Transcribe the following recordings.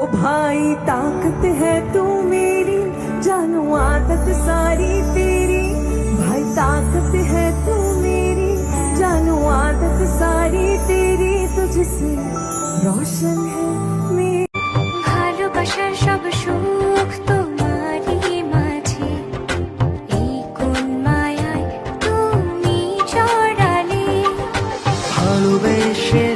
ओ भाई ताकत है तू मेरी जानू आदत सारी तेरी भाई ताकत है तू मेरी जानू आदत सारी तेरी तुझसे रोशन है मेरी ভালোবাসার সব সুখ তোমারই মাঝে এই কোন মায়ায় তুমি চড়ালে ভালোবেসে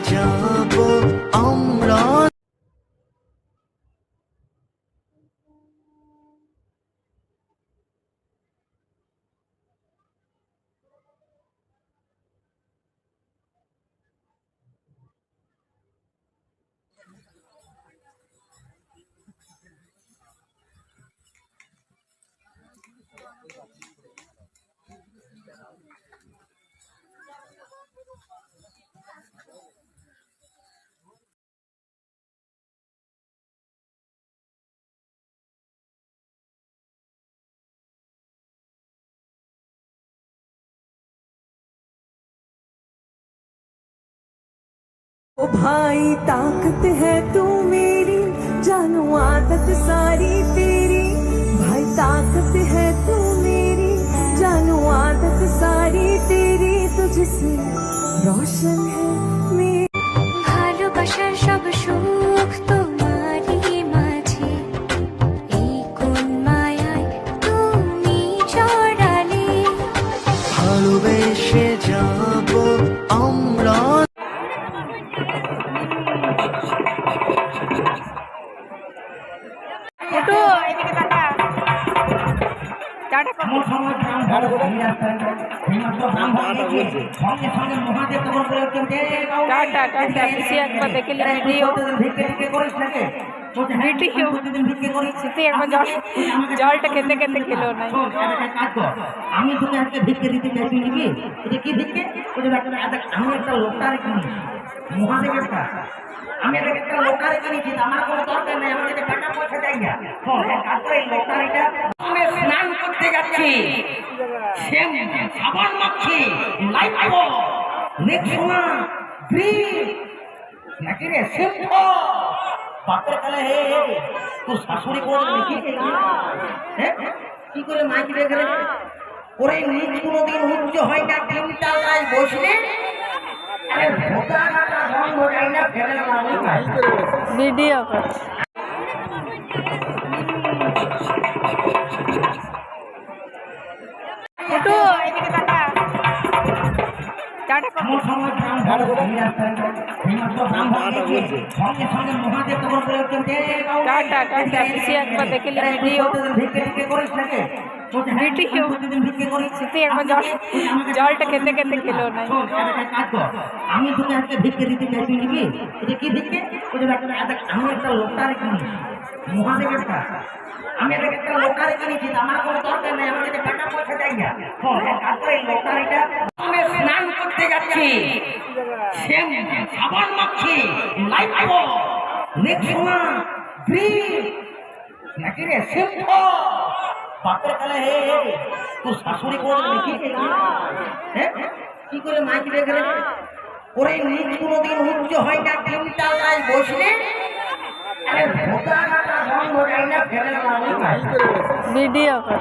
ओ भाई ताकत है तू मेरी जानू आदत सारी तेरी। भाई ताकत है सारी तेरी तुझसे रोशन है मेरी ভালোবাসার সব সুখ তোমারই মাঝে এই কোন মায়ায় তুমি চড়ালে ভালোবেসে যাব আমরা টাটা কর টাটা টাটা পিছিয়ে একবার দেখে ভিডিও। ভিডিও স্মৃতি একবার জল জলটা খেতে খেতে খেলো না। আমি তোকে আজকে ভিক্ষে দিতে চাইছি নাকি? এটা কি ভিক্ষে? আমি একটা লোকটারে কিনি। মহাদেবেরটা আমি এটা একটা লোকটারে কিনেছি আমার কোনো দরকার নেই আমার কাছে টাকা পয়সা চাই না। হ্যাঁ, করতে যাচ্ছি শ্যাম সাবান মাখছি লাইট রেক্সোনা গ্রিন নাকি রে শ্যাম্পু বাপের কালে হে তোর শাশুড়ি করে দেখি? হ্যাঁ কি করে মাইক রেখে ওরে নিজ কোনোদিন উচ্চ হয় না তিনটা গায়ে বসলে। আরে ভোটা বন্ধ যায় না? ফেলে ভিডিও বাবু, টাটা টাটা পিছিয়ে একবার দেখে ভিডিও প্রতিদিন ভিক্ষে টিক্ষে করিস নাকি?" বলছে, "হ্যাঁ, ভিডিও প্রতিদিন ভিক্ষে করি।" স্মৃতি একবার জল জলটা খেতে খেতে খেলো না। আমি তোকে আজকে ভিক্ষে দিতে চাইছি নাকি? এটা কি ভিক্ষে আমি একটা লোকটারে মহাদেবেরটা আমি একটা লোকটারে কিনেছি আমার কোনো দরকার নেই আমার কাছে টাকা পয়সা চাই না। শোন, এক কাজ যাচ্ছি। শ্যাম সাবান মাখছি লাইট রেক্সোনা গ্রিন নাকি রে শ্যাম্পু বাপের কালে হে হে তোর শাশুড়ি করে দেখি কি করে মাইক রেখে ওরে নিজ কোনোদিন উচ্চ হয় না, তিনটা বসলে? ভিডিও কর